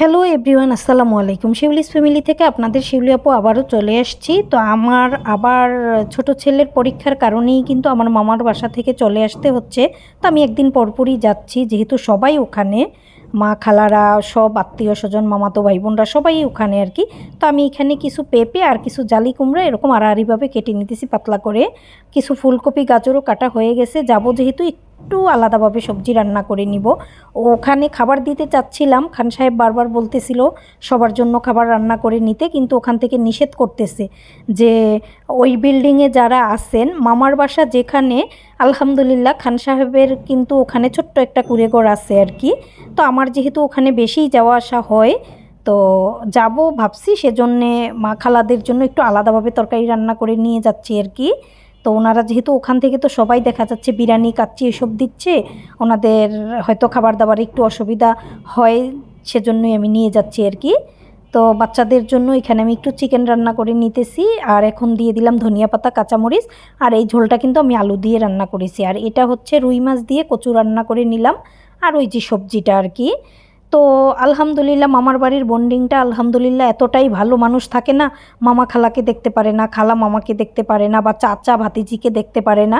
Hello everyone আসসালামু আলাইকুম। Shiuli's family থেকে আপনাদের শিউলি আপু আবারও চলে আসছি। তো আমার আবার ছোট ছেলের পরীক্ষার কারণেই কিন্তু আমার মামার বাসা থেকে চলে আসতে হচ্ছে। তো আমি একদিন পরপরই যাচ্ছি, যেহেতু সবাই ওখানে। মা খালারা সব, আত্মীয় স্বজন, মামাতো ভাই বোনরা সবাই ওখানে আর কি। তো আমি এখানে কিছু পেঁপে আর কিছু জালি কুমড়া এরকম আড়াআড়িভাবে কেটে নিতেছি পাতলা করে। কিছু ফুলকপি, গাজরও কাটা হয়ে গেছে। যাব যেহেতু একটু আলাদাভাবে সবজি রান্না করে নিব। ওখানে খাবার দিতে চাচ্ছিলাম, খান সাহেব বারবার বলতেছিল সবার জন্য খাবার রান্না করে নিতে, কিন্তু ওখান থেকে নিষেধ করতেছে যে ওই বিল্ডিংয়ে যারা আছেন, মামার বাসা যেখানে, আলহামদুলিল্লাহ খান সাহেবের কিন্তু ওখানে ছোট্ট একটা কুড়েঘর আছে আর কি। তো আমার যেহেতু ওখানে বেশিই যাওয়া আসা হয়, তো যাব ভাবছি, সেজন্যে মা খালাদের জন্য একটু আলাদাভাবে তরকারি রান্না করে নিয়ে যাচ্ছি আর কি। তো ওনারা যেহেতু ওখান থেকে তো সবাই দেখা যাচ্ছে বিরিয়ানি, কাচ্চি এসব দিচ্ছে, ওনাদের হয়তো খাবার দাবার একটু অসুবিধা হয়, সেজন্যই আমি নিয়ে যাচ্ছি আর কি। তো বাচ্চাদের জন্য এখানে আমি একটু চিকেন রান্না করে নিতেছি, আর এখন দিয়ে দিলাম ধনিয়া পাতা, কাঁচামরিচ, আর এই ঝোলটা কিন্তু আমি আলু দিয়ে রান্না করেছি। আর এটা হচ্ছে রুই মাছ দিয়ে কচু রান্না করে নিলাম, আর ওই যে সবজিটা আর কি। তো আলহামদুলিল্লাহ মামার বাড়ির বন্ডিংটা আলহামদুলিল্লাহ এতটাই ভালো। মানুষ থাকে না, মামা খালাকে দেখতে পারে না, খালা মামাকে দেখতে পারে না বা চাচা ভাতিজিকে দেখতে পারে না।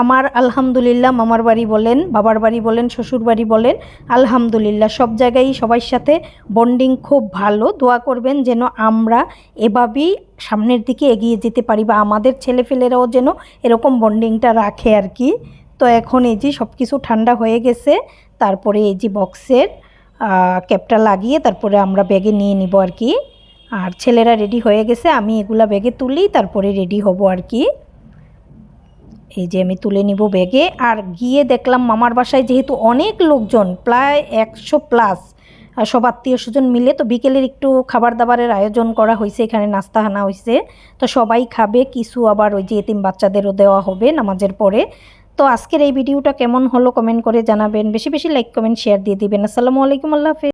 আমার আলহামদুলিল্লাহ মামার বাড়ি বলেন, বাবার বাড়ি বলেন, শ্বশুর বাড়ি বলেন, আলহামদুলিল্লাহ সব জায়গায় সবার সাথে বন্ডিং খুব ভালো। দোয়া করবেন যেন আমরা এভাবেই সামনের দিকে এগিয়ে যেতে পারি বা আমাদের ছেলেফেলেরাও যেন এরকম বন্ডিংটা রাখে আর কি। তো এখন এই যে সব কিছু ঠান্ডা হয়ে গেছে, তারপরে এই যে বক্সের ক্যাপটা লাগিয়ে তারপরে আমরা ব্যাগে নিয়ে নিব আর কি। আর ছেলেরা রেডি হয়ে গেছে, আমি এগুলা ব্যাগে তুলি, তারপরে রেডি হব আর কি। এই যে আমি তুলে নিব ব্যাগে। আর গিয়ে দেখলাম মামার বাসায় যেহেতু অনেক লোকজন, প্রায় একশো প্লাস সব আত্মীয় স্বজন মিলে, তো বিকেলের একটু খাবার দাবারের আয়োজন করা হয়েছে, এখানে নাস্তা হানা হয়েছে। তো সবাই খাবে, কিছু আবার ওই যে এতিম বাচ্চাদেরও দেওয়া হবে নামাজের পরে। তো আজকের এই ভিডিওটা কেমন হলো কমেন্ট করে জানাবেন। বেশি বেশি লাইক কমেন্ট শেয়ার দিয়ে দিবেন। আসসালামু আলাইকুম, আল্লাহ